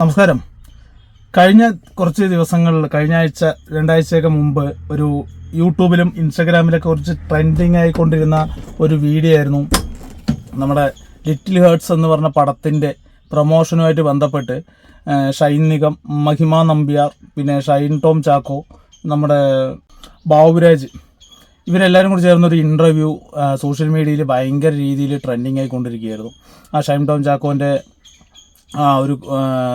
നമസ്കാരം. കഴിഞ്ഞ കുറച്ച് ദിവസങ്ങളിൽ കഴിഞ്ഞ ആഴ്ച രണ്ടാഴ്ചയൊക്കെ മുമ്പ് ഒരു യൂട്യൂബിലും ഇൻസ്റ്റഗ്രാമിലൊക്കെ കുറച്ച് ട്രെൻഡിങ് ആയിക്കൊണ്ടിരുന്ന ഒരു വീഡിയോ ആയിരുന്നു. നമ്മുടെ ലിറ്റിൽ ഹേർട്സ് എന്ന് പറഞ്ഞ പടത്തിന്റെ പ്രൊമോഷനുമായിട്ട് ബന്ധപ്പെട്ട് ഷൈൻ നിഗം മഹിമ നമ്പ്യാർ പിന്നെ ഷൈൻ ടോം ചാക്കോ നമ്മുടെ ബാബുരാജ് ഇവരെല്ലാവരും കൂടി ചേർന്നൊരു ഇന്റർവ്യൂ സോഷ്യൽ മീഡിയയിൽ ഭയങ്കര രീതിയിൽ ട്രെൻഡിങ് ആയിക്കൊണ്ടിരിക്കുകയായിരുന്നു. ആ ഷൈൻ ടോം ചാക്കോന്റെ ആ ഒരു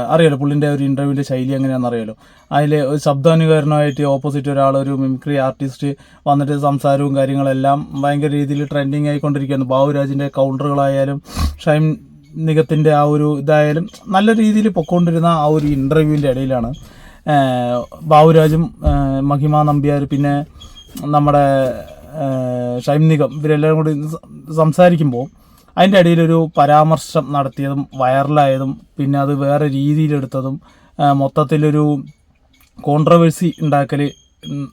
അറിയാലോ പുള്ളിന്റെ ഒരു ഇന്റർവ്യൂവിന്റെ ശൈലി എങ്ങനെയാണെന്ന് അറിയാലോ. അതിൽ ഒരു ശബ്ദാനുകരണമായിട്ട് ഓപ്പോസിറ്റ് ഒരാൾ ഒരു മിമിക്രി ആർട്ടിസ്റ്റ് വന്നിട്ട് സംസാരവും കാര്യങ്ങളെല്ലാം ഭയങ്കര രീതിയിൽ ട്രെൻഡിങ് ആയിക്കൊണ്ടിരിക്കുകയാണ്. ബാബുരാജിന്റെ കൗണ്ടറുകളായാലും ഷൈൻ നിഗത്തിന്റെ ആ ഒരു ഇതായാലും നല്ല രീതിയിൽ പൊക്കോണ്ടിരുന്ന ആ ഒരു ഇന്റർവ്യൂവിന്റെ ഇടയിലാണ്. ബാബുരാജും മഹിമ നമ്പ്യാർ പിന്നെ നമ്മുടെ ഷൈം നിഗം ഇവരെല്ലാവരും കൂടി സംസാരിക്കുമ്പോൾ അതിന്റെ ഇടയിലൊരു പരാമർശം നടത്തിയതും വൈറലായതും പിന്നെ അത് വേറെ രീതിയിലെടുത്തതും മൊത്തത്തിലൊരു കോൺട്രവേഴ്സി ഉണ്ടാക്കൽ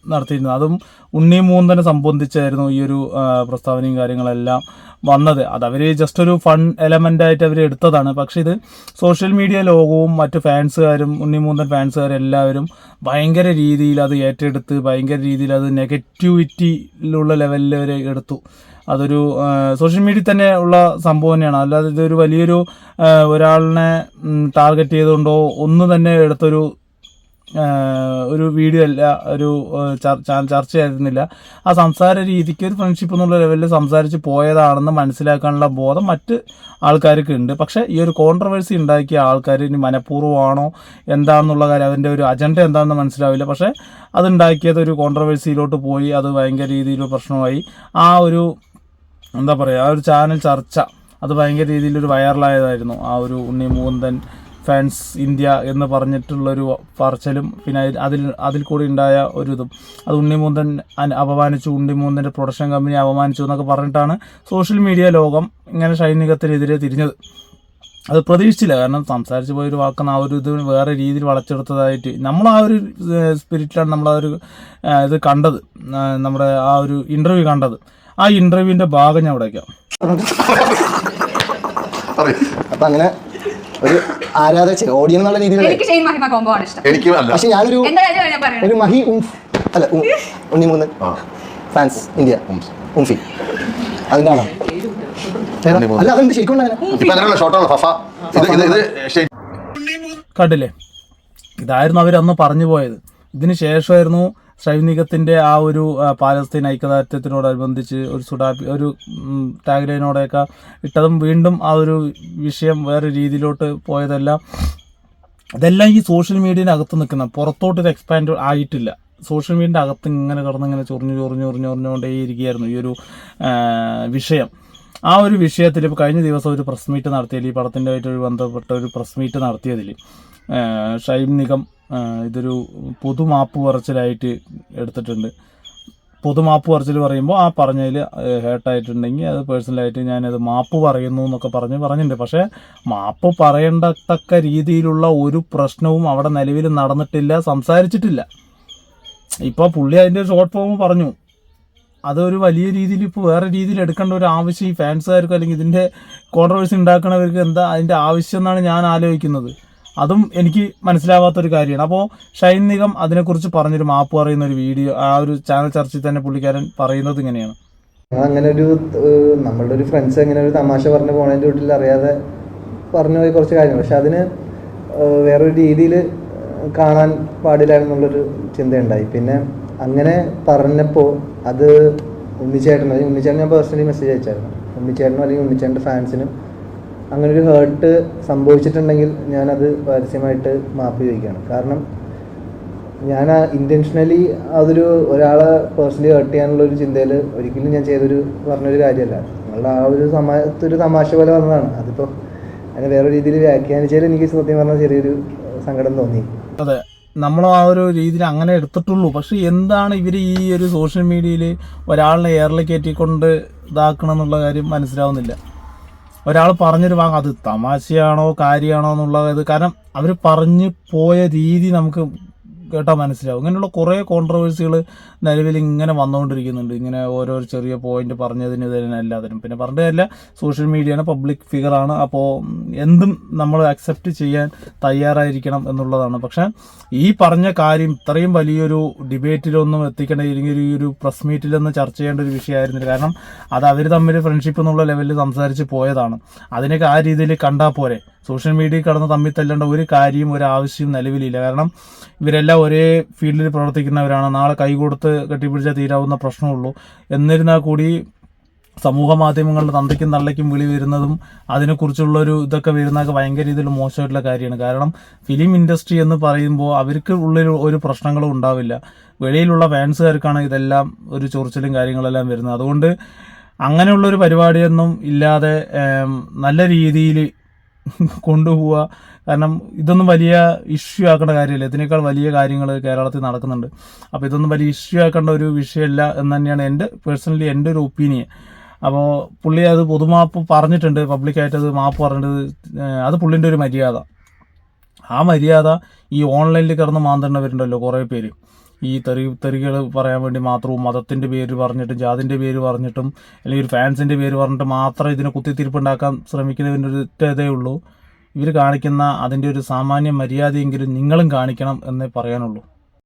നടത്തിയിരുന്നു അതും ഉണ്ണി മൂന്നനെ സംബന്ധിച്ചായിരുന്നു ഈ ഒരു പ്രസ്താവനയും കാര്യങ്ങളെല്ലാം വന്നത്. അത് അവർ ജസ്റ്റ് ഒരു ഫൺ എലമെന്റ് ആയിട്ട് അവർ എടുത്തതാണ്. പക്ഷേ ഇത് സോഷ്യൽ മീഡിയ ലോകവും മറ്റ് ഫാൻസുകാരും ഉണ്ണി മൂന്തൻ ഫാൻസുകാരും എല്ലാവരും ഭയങ്കര രീതിയിൽ അത് ഏറ്റെടുത്ത് ഭയങ്കര രീതിയിൽ അത് നെഗറ്റിവിറ്റിയിലുള്ള ലെവലിൽ വരെ എടുത്തു. അതൊരു സോഷ്യൽ മീഡിയ തന്നെ ഉള്ള സംഭവം തന്നെയാണ്. അല്ലാതെ ഇതൊരു വലിയൊരു ഒരാളിനെ ടാർഗറ്റ് ചെയ്തുകൊണ്ടോ ഒന്നും തന്നെ എടുത്തൊരു ഒരു വീഡിയോ അല്ല ഒരു ചർച്ച ചർ- ചർച്ചയായിരുന്നില്ല. ആ സംസാര രീതിക്ക് ഒരു ഫ്രണ്ട്ഷിപ്പ് എന്നുള്ള ലെവലിൽ സംസാരിച്ച് പോയതാണെന്ന് മനസ്സിലാക്കാനുള്ള ബോധം മറ്റ് ആൾക്കാർക്ക് ഉണ്ട്. പക്ഷേ ഈ ഒരു കോൺട്രവേഴ്സി ഉണ്ടാക്കിയ ആൾക്കാർ ഇനി മനഃപൂർവമാണോ എന്താണെന്നുള്ള കാര്യം അതിന്റെ ഒരു അജണ്ട എന്താണെന്ന് മനസ്സിലാവില്ല. പക്ഷേ അതുണ്ടാക്കിയത് ഒരു കോൺട്രവേഴ്സിയിലോട്ട് പോയി അത് ഭയങ്കര രീതിയിൽ പ്രശ്നമായി. ആ ഒരു എന്താ പറയുക ആ ഒരു ചാനൽ ചർച്ച അത് ഭയങ്കര രീതിയിൽ ഒരു വൈറലായതായിരുന്നു ആ ഒരു ഉണ്ണി മൂന്തൻ ഫാൻസ് ഇന്ത്യ എന്ന് പറഞ്ഞിട്ടുള്ളൊരു പറച്ചലും പിന്നെ അതിൽ- അതിൽ അതിൽ കൂടി ഉണ്ടായ ഒരു ഇതും അത് ഉണ്ണിമൂന്തൻ അന- അപമാനിച്ചു ഉണ്ണിമൂന്തന്റെ പ്രൊഡക്ഷൻ കമ്പനി അപമാനിച്ചു എന്നൊക്കെ പറഞ്ഞിട്ടാണ് സോഷ്യൽ മീഡിയ ലോകം ഇങ്ങനെ സൈനികത്തിനെതിരെ തിരിഞ്ഞത്. അത് പ്രതീക്ഷിച്ചില്ല. കാരണം സംസാരിച്ച് പോയൊരു വാക്കുന്ന ആ ഒരു ഇത് വേറെ രീതിയിൽ വളച്ചെടുത്തതായിട്ട് നമ്മൾ ആ ഒരു സ്പിരിറ്റിലാണ് നമ്മൾ ആ ഒരു ഇത് കണ്ടത്. നമ്മുടെ ആ ഒരു ഇന്റർവ്യൂ കണ്ടത്. ആ ഇന്റർവ്യൂവിന്റെ ഭാഗം ഞാൻ ഇവിടെ വയ്ക്കാം അപ്പൊ അങ്ങനെ ഒരു ആരാധക ഓഡിയൻ എന്നുള്ള രീതിയിൽ എനിക്ക് ഷെയ്ൻ മഹിമ കോംബോ ആണ് ഇഷ്ടം. എനിക്കും അല്ല. പക്ഷെ ഞാനൊരു എന്താ കാര്യം ഞാൻ പറയണത് ഒരു മഹി ഉംഫ് അല്ല ഉണ്ണി മൂന്ന് ഫാൻസ് ഇന്ത്യ ഉംഫി. മൂന്ന്. അല്ല അതെന്ത് ശരിക്കും കണ്ടില്ലേ? ഇതായിരുന്നു അവരന്ന് അന്ന് പറഞ്ഞു പോയത്. ഇതിന് ശേഷമായിരുന്നു സൈനികത്തിന്റെ ആ ഒരു പാലസ്തീൻ ഐക്യദാർഢ്യത്തിനോടനുബന്ധിച്ച് ഒരു സുഡാപ്പി ഒരു ടാഗ്ലൈനോടെയൊക്കെ ഇട്ടതും വീണ്ടും ആ ഒരു വിഷയം വേറെ രീതിയിലോട്ട് പോയതെല്ലാം ഇതെല്ലാം ഈ സോഷ്യൽ മീഡിയയുടെ അകത്ത് നിൽക്കുന്ന പുറത്തോട്ട് ഇത് എക്സ്പാൻഡ് ആയിട്ടില്ല. സോഷ്യൽ മീഡിയന്റെ അകത്ത് ഇങ്ങനെ കിടന്ന് ഇങ്ങനെ ചൊറിഞ്ഞു ചൊറിഞ്ഞു ചൊറിഞ്ഞു ചൊറിഞ്ഞുകൊണ്ടേ ഇരിക്കുകയായിരുന്നു ഈ ഒരു വിഷയം. ആ ഒരു വിഷയത്തിൽ ഇപ്പോൾ കഴിഞ്ഞ ദിവസം ഒരു പ്രസ് മീറ്റ് നടത്തിയതിൽ ഈ പടത്തിന്റെ ആയിട്ട് ബന്ധപ്പെട്ട ഒരു പ്രസ് മീറ്റ് നടത്തിയതിൽ ഷൈബ് നിഗം ആ, പൊതു മാപ്പ് പറച്ചിലായിട്ട് എടുത്തിട്ടുണ്ട്. പൊതു മാപ്പ് പറച്ചിൽ പറയുമ്പോൾ ആ പറഞ്ഞതിൽ ഹേർട്ടായിട്ടുണ്ടെങ്കിൽ അത് പേഴ്സണലായിട്ട് ഞാനത് മാപ്പ് പറയുന്നു എന്നൊക്കെ പറഞ്ഞ് പറഞ്ഞിട്ടുണ്ട്. പക്ഷേ മാപ്പ് പറയേണ്ടത്തക്ക രീതിയിലുള്ള ഒരു പ്രശ്നവും അവിടെ നിലവിൽ നടന്നിട്ടില്ല സംസാരിച്ചിട്ടില്ല. ഇപ്പോൾ പുള്ളി അതിന്റെ ഷോർട്ട് ഫോം പറഞ്ഞു. അതൊരു വലിയ രീതിയിൽ ഇപ്പോൾ വേറെ രീതിയിൽ എടുക്കേണ്ട ഒരു ആവശ്യം ഈ ഫാൻസുകാർക്കും അല്ലെങ്കിൽ ഇതിന്റെ കോൺട്രവേഴ്സി ഉണ്ടാക്കുന്നവർക്ക് എന്താ അതിന്റെ ആവശ്യം എന്നാണ് ഞാൻ ആലോചിക്കുന്നത്. അതും എനിക്ക് മനസ്സിലാവാത്തൊരു കാര്യമാണ്. അപ്പോൾ ഷൈൻ നിഗം അതിനെക്കുറിച്ച് പറഞ്ഞൊരു മാപ്പ് പറയുന്ന ഒരു വീഡിയോ ആ ഒരു ചാനൽ ചർച്ചയിൽ തന്നെ പുള്ളിക്കാരൻ പറയുന്നത് ഇങ്ങനെയാണ്. അങ്ങനെ ഒരു നമ്മളുടെ ഒരു ഫ്രണ്ട്സ് അങ്ങനെ ഒരു തമാശ പറഞ്ഞു പോണതിന്റെ വീട്ടിൽ അറിയാതെ പറഞ്ഞു പോയി കുറച്ച് കാര്യങ്ങൾ. പക്ഷെ അതിന് വേറൊരു രീതിയിൽ കാണാൻ പാടില്ല എന്നുള്ളൊരു ചിന്തയുണ്ടായി. പിന്നെ അങ്ങനെ പറഞ്ഞപ്പോൾ അത് ഉണ്ണിച്ചേട്ടൻ അല്ലെങ്കിൽ ഉണ്ണിച്ചേട്ടൻ ഞാൻ പേഴ്സണലി മെസ്സേജ് അയച്ചായിരുന്നു. ഉണ്ണിച്ചേട്ടനും അല്ലെങ്കിൽ ഉണ്ണിച്ചേട്ടന്റെ ഫാൻസിനും അങ്ങനെ ഒരു ഹേർട്ട് സംഭവിച്ചിട്ടുണ്ടെങ്കിൽ ഞാനത് പരസ്യമായിട്ട് മാപ്പ് ചോദിക്കുകയാണ്. കാരണം ഞാൻ ഇന്റൻഷനലി അതൊരു ഒരാളെ പേഴ്സണലി ഹേർട്ട് ചെയ്യാനുള്ള ഒരു ചിന്തയിൽ ഒരിക്കലും ഞാൻ ചെയ്തൊരു പറഞ്ഞൊരു കാര്യമല്ല. നിങ്ങളുടെ ആ ഒരു സമയത്തൊരു തമാശ പോലെ വന്നതാണ്. അതിപ്പോൾ അതിനെ വേറെ രീതിയിൽ വ്യാഖ്യാനിച്ചാൽ എനിക്ക് സത്യം പറഞ്ഞാൽ ചെറിയൊരു സങ്കടം തോന്നി. അതെ. നമ്മൾ ആ ഒരു രീതിയിൽ അങ്ങനെ എടുത്തിട്ടുള്ളൂ. പക്ഷെ എന്താണ് ഇവർ ഈ ഒരു സോഷ്യൽ മീഡിയയിൽ ഒരാളിനെ ഏറിലേക്ക് കയറ്റിക്കൊണ്ട് ഇതാക്കണം എന്നുള്ള കാര്യം മനസ്സിലാവുന്നില്ല. ഒരാൾ പറഞ്ഞൊരു വാങ്ങ അത് തമാശയാണോ കാര്യമാണോ എന്നുള്ളത് കാരണം അവർ പറഞ്ഞു പോയ രീതി നമുക്ക് കേട്ടാൽ മനസ്സിലാവും. ഇങ്ങനെയുള്ള കുറേ കോൺട്രവേഴ്സികൾ നിലവിൽ ഇങ്ങനെ വന്നുകൊണ്ടിരിക്കുന്നുണ്ട് ഇങ്ങനെ ഓരോ ചെറിയ പോയിന്റ് പറഞ്ഞതിന് തന്നെ എല്ലാത്തിനും. പിന്നെ പറഞ്ഞതല്ല സോഷ്യൽ മീഡിയയാണ് പബ്ലിക് ഫിഗറാണ് അപ്പോൾ എന്തും നമ്മൾ അക്സെപ്റ്റ് ചെയ്യാൻ തയ്യാറായിരിക്കണം എന്നുള്ളതാണ്. പക്ഷേ ഈ പറഞ്ഞ കാര്യം ഇത്രയും വലിയൊരു ഡിബേറ്റിലൊന്നും എത്തിക്കേണ്ട ഇല്ലെങ്കിൽ ഈ ഒരു പ്രസ് മീറ്റിലൊന്നും ചർച്ച ചെയ്യേണ്ട ഒരു വിഷയമായിരുന്നില്ല. കാരണം അത് അവർ തമ്മിൽ ഫ്രണ്ട്ഷിപ്പ് എന്നുള്ള ലെവലിൽ സംസാരിച്ച് പോയതാണ്. അതിനൊക്കെ ആ രീതിയിൽ കണ്ടാൽ പോരെ. സോഷ്യൽ മീഡിയയിൽ കടന്ന് തമ്മിൽ തല്ലേണ്ട ഒരു കാര്യം ഒരു ആവശ്യം നിലവിലില്ല. കാരണം ഇവരെല്ലാം ഒരേ ഫീൽഡിൽ പ്രവർത്തിക്കുന്നവരാണ്. നാളെ കൈ കൊടുത്ത് കെട്ടിപ്പിടിച്ചാൽ തീരാവുന്ന പ്രശ്നമുള്ളൂ. എന്നിരുന്നാൽ കൂടി സമൂഹ മാധ്യമങ്ങളിൽ തന്തയ്ക്കും തള്ളയ്ക്കും വിളി വരുന്നതും അതിനെക്കുറിച്ചുള്ളൊരു ഇതൊക്കെ വരുന്നതൊക്കെ ഭയങ്കര രീതിയിൽ മോശമായിട്ടുള്ള കാര്യമാണ്. കാരണം ഫിലിം ഇൻഡസ്ട്രി എന്ന് പറയുമ്പോൾ അവർക്ക് ഉള്ളിൽ ഒരു പ്രശ്നങ്ങളും ഉണ്ടാവില്ല. വെളിയിലുള്ള ഫാൻസുകാർക്കാണ് ഇതെല്ലാം ഒരു ചൊറിച്ചിലും കാര്യങ്ങളെല്ലാം വരുന്നത്. അതുകൊണ്ട് അങ്ങനെയുള്ളൊരു പരിപാടിയൊന്നും ഇല്ലാതെ നല്ല രീതിയിൽ കൊണ്ടുപോവുക. കാരണം ഇതൊന്നും വലിയ ഇഷ്യൂ ആക്കേണ്ട കാര്യമില്ല. ഇതിനേക്കാൾ വലിയ കാര്യങ്ങൾ കേരളത്തിൽ നടക്കുന്നുണ്ട്. അപ്പോൾ ഇതൊന്നും വലിയ ഇഷ്യൂ ആക്കേണ്ട ഒരു വിഷയമല്ല എന്ന് തന്നെയാണ് എന്റെ പേഴ്സണലി എന്റെ ഒരു ഒപ്പീനിയൻ അപ്പോൾ പുള്ളി അത് പൊതുമാപ്പ് പറഞ്ഞിട്ടുണ്ട്. പബ്ലിക്കായിട്ട് അത് മാപ്പ് പറഞ്ഞിട്ട് അത് പുള്ളിന്റെ ഒരു മര്യാദ. ആ മര്യാദ ഈ ഓൺലൈനിൽ കിടന്ന് മാന്തേണ്ടവരുണ്ടല്ലോ കുറേ പേര്. ഈ തെറി തെറികൾ പറയാൻ വേണ്ടി മാത്രവും മതത്തിന്റെ പേര് പറഞ്ഞിട്ടും ജാതിന്റെ പേര് പറഞ്ഞിട്ടും അല്ലെങ്കിൽ ഒരു ഫാൻസിന്റെ പേര് പറഞ്ഞിട്ട് മാത്രം ഇതിനെ കുത്തിത്തിരിപ്പുണ്ടാക്കാൻ ശ്രമിക്കുന്നതിന്റെ ഒരു ഇതേ ഉള്ളൂ. ഇവർ കാണിക്കുന്ന അതിന്റെ ഒരു സാമാന്യ മര്യാദയെങ്കിലും നിങ്ങളും കാണിക്കണം എന്നേ പറയാനുള്ളൂ.